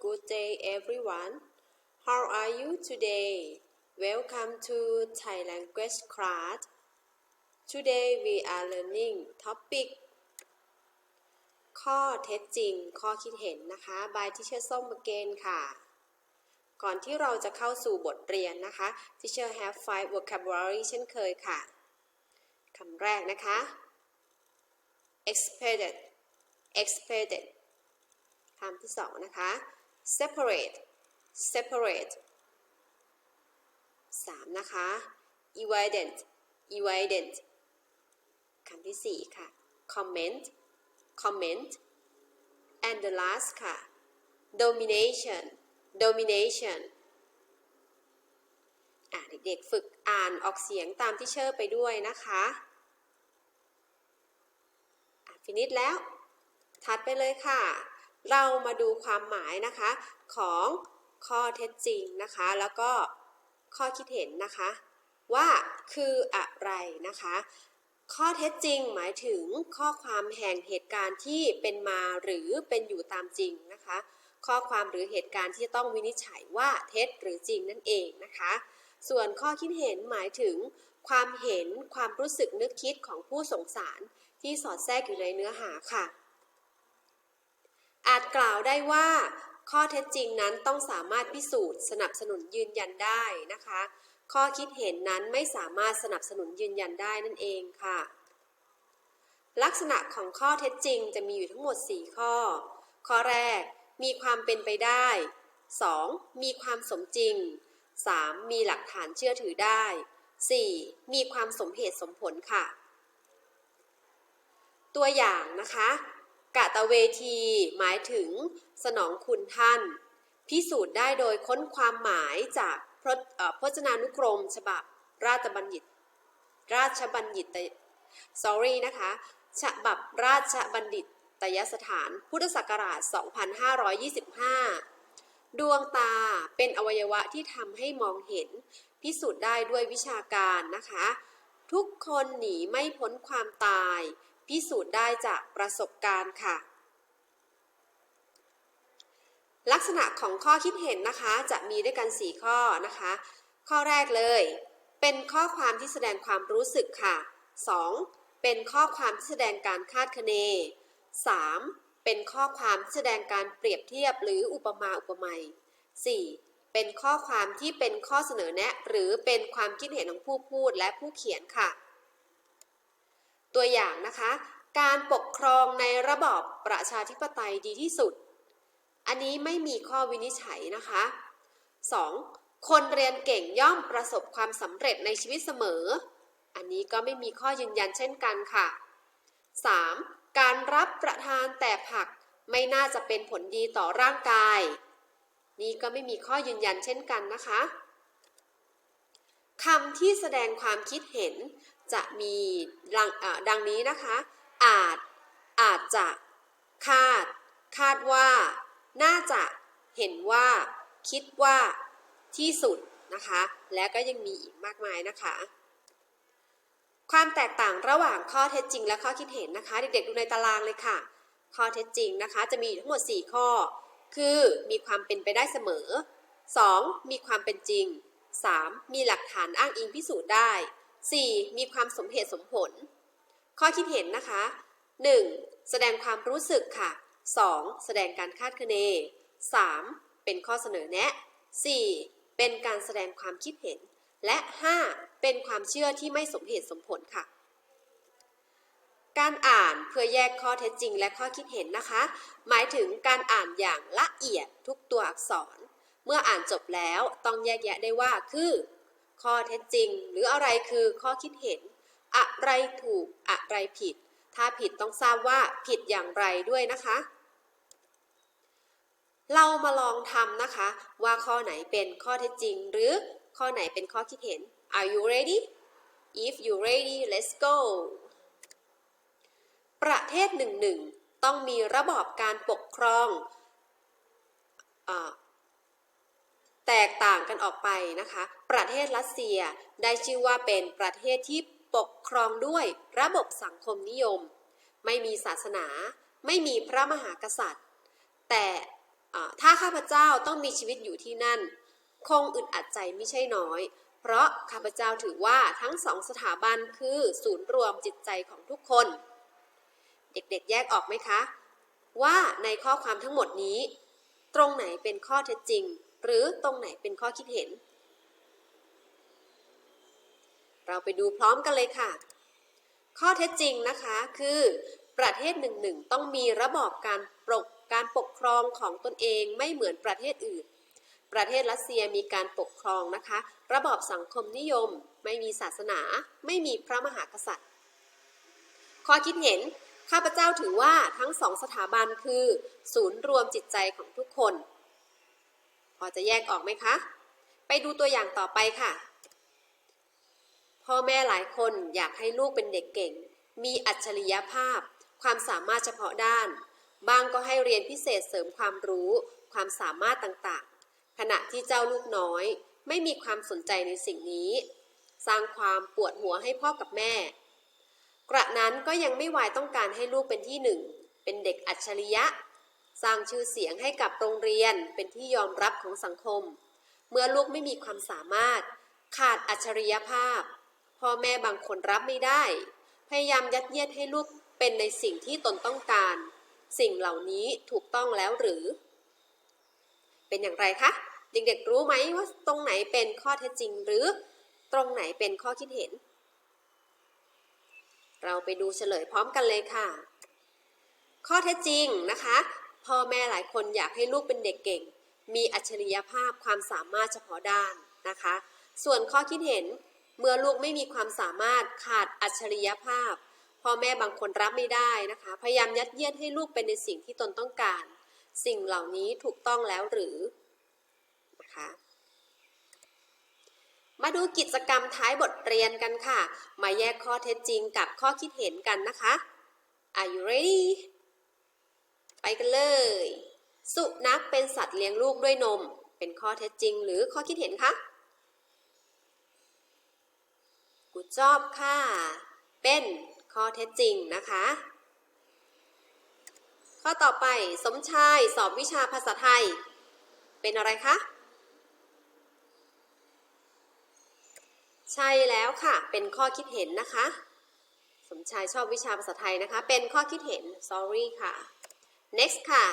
good day everyone. How are you today? Welcome to Thai language class. Today we are learning topic ข้อเท็จจริง ข้อคิดเห็นนะคะ by Teacher ส้มเกนค่ะ ก่อนที่เราจะเข้าสู่บทเรียนนะคะ Teacher have five vocabulary เช่นเคยค่ะ คำแรกนะคะ expected expected คำที่สองนะคะ separate separate สามนะคะ evident evident คำที่สี่ค่ะ comment comment and the last ค่ะ domination domination อะเด็กๆฝึกอ่านออกเสียงตามที่เชอร์ไปด้วยนะคะฟินิชแล้ว ถัดไปเลยค่ะ เรามาดูความหมายนะคะของข้อเท็จจริงนะคะ แล้วก็ข้อคิดเห็นนะคะ ว่าคืออะไรนะคะ ข้อเท็จจริงหมายถึงข้อความแห่งเหตุการณ์ที่เป็นมาหรือเป็นอยู่ตามจริงนะคะ ข้อความหรือเหตุการณ์ที่ต้องวินิจฉัยว่าเท็จหรือจริงนั่นเองนะคะ ส่วนข้อคิดเห็นหมายถึง ความเห็นความรู้สึกนึกคิดของผู้สงสารที่สอดแทรกอยู่ในเนื้อหาค่ะ อาจกล่าวได้ว่า ข้อเท็จจริงนั้นต้องสามารถพิสูจน์สนับสนุนยืนยันได้นะคะ ข้อคิดเห็นนั้นไม่สามารถสนับสนุนยืนยันได้นั่นเองค่ะ ลักษณะของข้อเท็จจริงจะมีอยู่ทั้งหมด 4 ข้อ ข้อแรกมีความเป็นไปได้ 2. มีความสมจริง 3. มีหลักฐานเชื่อถือได้ 4. มีความสมเหตุสมผลค่ะ ตัวอย่างนะคะ กะตะเวที หมายถึง สนองคุณท่าน พิสูจน์ได้โดยค้นความหมายจากพระพจนานุกรม ฉบับราชบัญญัติราชบัญญัติ sorry นะคะ ฉบับราชบัณฑิตยสถานพุทธศักราช 2525 ดวงตาเป็นอวัยวะที่ทำให้มองเห็น พิสูจน์ได้ด้วยวิชาการนะคะ ทุกคนหนีไม่พ้นความตาย พิสูจน์ได้จากประสบการณ์ค่ะ ลักษณะของข้อคิดเห็นนะคะจะมีด้วยกัน 4 ข้อนะคะ ข้อแรกเลย เป็นข้อความที่แสดงความรู้สึกค่ะ 2. เป็นข้อความที่แสดงการคาดคะเน 3. เป็นข้อความที่แสดงการเปรียบเทียบหรืออุปมาอุปไมย 4. เป็นข้อความที่เป็นข้อเสนอแนะ หรือเป็นความคิดเห็นของผู้พูดและผู้เขียนค่ะ ตัวอย่างนะคะ การปกครองในระบอบประชาธิปไตยดีที่สุด อันนี้ไม่มีข้อวินิจฉัยนะคะ 2. คนเรียนเก่งย่อมประสบความสำเร็จในชีวิตเสมอ อันนี้ก็ไม่มีข้อยืนยันเช่นกันค่ะ 3. การรับประทานแต่ผักไม่น่าจะเป็นผลดีต่อร่างกาย นี่ก็ไม่มีข้อยืนยันเช่นกันนะคะคำที่แสดงความคิดเห็น จะมีดังดังนี้นะคะ อาจ อาจจะคาด คาดว่า น่าจะเห็นว่า คิดว่า ที่สุดนะคะ และก็ยังมีอีกมากมายนะคะ ความแตกต่างระหว่างข้อเท็จจริงและข้อคิดเห็นนะคะ เด็กๆดูในตารางเลยค่ะ ข้อเท็จจริงนะคะ จะมีทั้งหมด 4 ข้อ คือมีความเป็นไปได้เสมอ 2. มีความเป็นจริง 3. มีหลักฐานอ้างอิงพิสูจน์ได้ 4. มีความสมเหตุสมผล ข้อคิดเห็นนะคะ 1. แสดงความรู้สึกค่ะ 2. แสดงการคาดคะเน 3. เป็นข้อเสนอแนะ 4. เป็นการแสดงความคิดเห็น และ 5. เป็นความเชื่อที่ไม่สมเหตุสมผลค่ะ การอ่านเพื่อแยกข้อเท็จจริงและข้อคิดเห็นนะคะ หมายถึงการอ่านอย่างละเอียดทุกตัวอักษร เมื่ออ่านจบแล้วต้องแยกแยะได้ว่าคือ ข้อเท็จจริง หรืออะไรคือข้อคิดเห็น อะไรถูกอะไรผิด ถ้าผิดต้องทราบว่าผิดอย่างไรด้วยนะคะ เรามาลองทำนะคะ ว่าข้อไหนเป็นข้อเท็จจริง หรือข้อไหนเป็นข้อคิดเห็น Are you ready If you ready let's go ประเทศหนึ่งหนึ่งต้องมีระบอบการปกครองอ แตกต่างกันออกไปนะคะ ประเทศรัสเซียได้ชื่อว่าเป็นประเทศที่ปกครองด้วยระบบสังคมนิยม ไม่มีศาสนา ไม่มีพระมหากษัตริย์ แต่ถ้าข้าพเจ้าต้องมีชีวิตอยู่ที่นั่น คงอึดอัดใจไม่ใช่น้อย เพราะข้าพเจ้าถือว่าทั้งสองสถาบันคือศูนย์รวมจิตใจของทุกคน เด็กๆแยกออกไหมคะ ว่าในข้อความทั้งหมดนี้ ตรงไหนเป็นข้อเท็จจริง หรือตรงไหนเป็นข้อคิดเห็น เราไปดูพร้อมกันเลยค่ะ ข้อเท็จจริงนะคะคือ ประเทศหนึ่งๆต้องมีระบอบการปกการปกครองของตนเองไม่เหมือนประเทศอื่น ประเทศรัสเซียมีการปกครองนะคะ ระบอบสังคมนิยม ไม่มีศาสนา ไม่มีพระมหากษัตริย์ ข้อคิดเห็นข้าพเจ้าถือว่าทั้งสองสถาบันคือ ศูนย์รวมจิตใจของทุกคน พอจะแยกออกไหมคะ ไปดูตัวอย่างต่อไปค่ะ พ่อแม่หลายคนอยากให้ลูกเป็นเด็กเก่ง มีอัจฉริยภาพ ความสามารถเฉพาะด้าน บางก็ให้เรียนพิเศษเสริมความรู้ ความสามารถต่างๆ ขณะที่เจ้าลูกน้อย ไม่มีความสนใจในสิ่งนี้ สร้างความปวดหัวให้พ่อกับแม่ กระนั้นก็ยังไม่วายต้องการให้ลูกเป็นที่หนึ่ง เป็นเด็กอัจฉริยะ สร้างชื่อเสียงให้กับโรงเรียนเป็นที่ยอมรับของสังคม เมื่อลูกไม่มีความสามารถ ขาดอัจฉริยภาพ พ่อแม่บางคนรับไม่ได้ พยายามยัดเยียดให้ลูกเป็นในสิ่งที่ตนต้องการ สิ่งเหล่านี้ถูกต้องแล้วหรือ เป็นอย่างไรคะ เด็กๆรู้ไหมว่าตรงไหนเป็นข้อเท็จจริง หรือตรงไหนเป็นข้อคิดเห็น เราไปดูเฉลยพร้อมกันเลยค่ะ ข้อเท็จจริงนะคะ พ่อแม่หลายคนอยากให้ลูกเป็นเด็กเก่ง มีอัจฉริยภาพความสามารถเฉพาะด้านนะคะ ส่วนข้อคิดเห็นเมื่อลูกไม่มีความสามารถขาดอัจฉริยภาพ พ่อแม่บางคนรับไม่ได้นะคะ พยายามยัดเยียดให้ลูกเป็นในสิ่งที่ตนต้องการ สิ่งเหล่านี้ถูกต้องแล้วหรือนะคะมาดูกิจกรรมท้ายบทเรียนกันค่ะ มาแยกข้อเท็จจริงกับข้อคิดเห็นกันนะคะ Are you ready ไปกันเลย สุนัขเป็นสัตว์เลี้ยงลูกด้วยนม เป็นข้อเท็จจริงหรือข้อคิดเห็นคะกูจอบค่ะ เป็นข้อเท็จจริงนะคะ ข้อต่อไปสมชายสอบวิชาภาษาไทย เป็นอะไรคะใช่แล้วค่ะ เป็นข้อคิดเห็นนะคะ สมชายชอบวิชาภาษาไทยนะคะ เป็นข้อคิดเห็น sorry ค่ะ next ค่ะ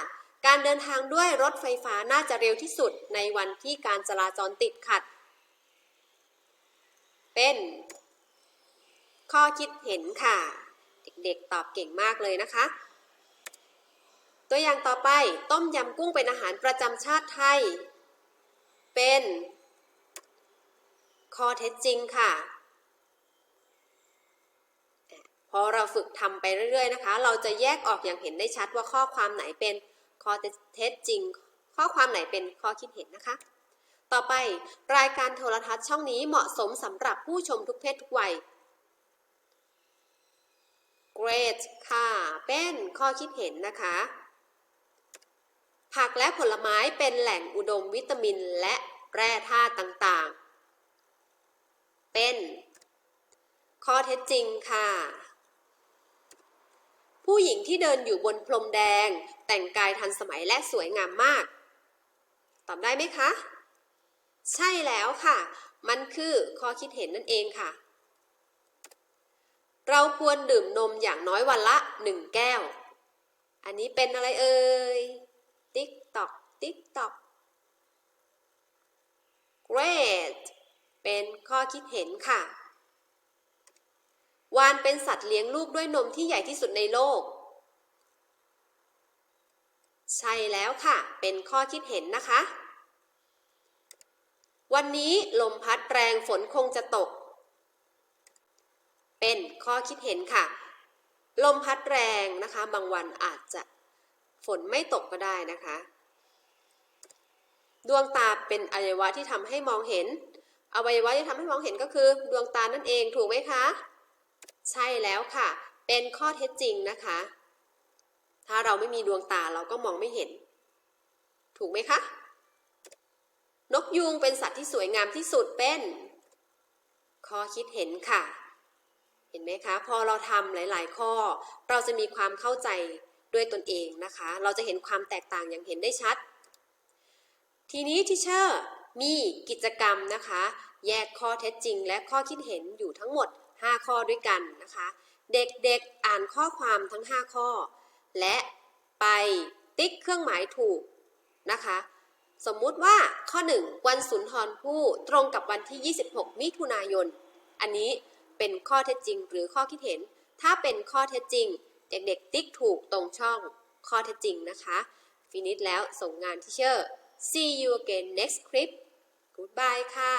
การเดินทางด้วยรถไฟฟ้าน่าจะเร็วที่สุดในวันที่การจราจรติดขัด เป็น ข้อคิดเห็นค่ะ เด็กๆตอบเก่งมากเลยนะคะ ตัวอย่างต่อไปต้มยำกุ้งเป็นอาหารประจำชาติไทย เป็น ข้อเท็จจริงค่ะ พอเราฝึกทำไปเรื่อยๆนะคะ เราจะแยกออกอย่างเห็นได้ชัดว่าข้อความไหนเป็นข้อเท็จจริง ข้อความไหนเป็นข้อคิดเห็นนะคะ ต่อไปรายการโทรทัศน์ช่องนี้เหมาะสมสำหรับผู้ชมทุกเพศทุกวัย Great ค่ะ เป็นข้อคิดเห็นนะคะ ผักและผลไม้เป็นแหล่งอุดมวิตามินและแร่ธาตุต่างๆ เป็น ข้อเท็จจริงค่ะ ผู้หญิงที่เดินอยู่บนพรมแดง แต่งกายทันสมัยและสวยงามมาก ตอบได้ไหมคะ ใช่แล้วค่ะ มันคือข้อคิดเห็นนั่นเองค่ะ เราควรดื่มนมอย่างน้อยวันละหนึ่งแก้ว อันนี้เป็นอะไรเอ่ย ติ๊กตอก ติ๊กตอก great เป็นข้อคิดเห็นค่ะ วานเป็นสัตว์เลี้ยงลูกด้วยนมที่ใหญ่ที่สุดในโลก ใช่แล้วค่ะ เป็นข้อคิดเห็นนะคะ วันนี้ลมพัดแรงฝนคงจะตก เป็นข้อคิดเห็นค่ะ ลมพัดแรงนะคะ บางวันอาจจะฝนไม่ตกก็ได้นะคะ ดวงตาเป็นอวัยวะที่ทำให้มองเห็น อวัยวะที่ทำให้มองเห็นก็คือ ดวงตานั่นเองถูกไหมคะ ใช่แล้วค่ะ เป็นข้อเท็จจริงนะคะ ถ้าเราไม่มีดวงตาเราก็มองไม่เห็น ถูกไหมคะ นกยูงเป็นสัตว์ที่สวยงามที่สุดเป็นข้อคิดเห็นค่ะ เห็นไหมคะ พอเราทำหลาย ๆ ข้อ เราจะมีความเข้าใจด้วยตนเองนะคะ เราจะเห็นความแตกต่างอย่างเห็นได้ชัด ทีนี้ทิเชอร์มีกิจกรรมนะคะ แยกข้อเท็จจริง และข้อคิดเห็นอยู่ทั้งหมด 5 ข้อด้วยกันนะคะ เด็กๆอ่านข้อความทั้ง 5 ข้อ และไปติ๊กเครื่องหมายถูกนะคะ สมมุติว่าข้อ 1 วันสุนทรภู่ตรงกับวันที่ 26 มิถุนายน อันนี้เป็นข้อเท็จจริงหรือข้อคิดเห็น ถ้าเป็นข้อเท็จจริง เด็กๆ ติ๊กถูกตรงช่องข้อเท็จจริงนะคะฟินิชแล้วส่งงานที่เชอร์ see you again next clip goodbye ค่ะ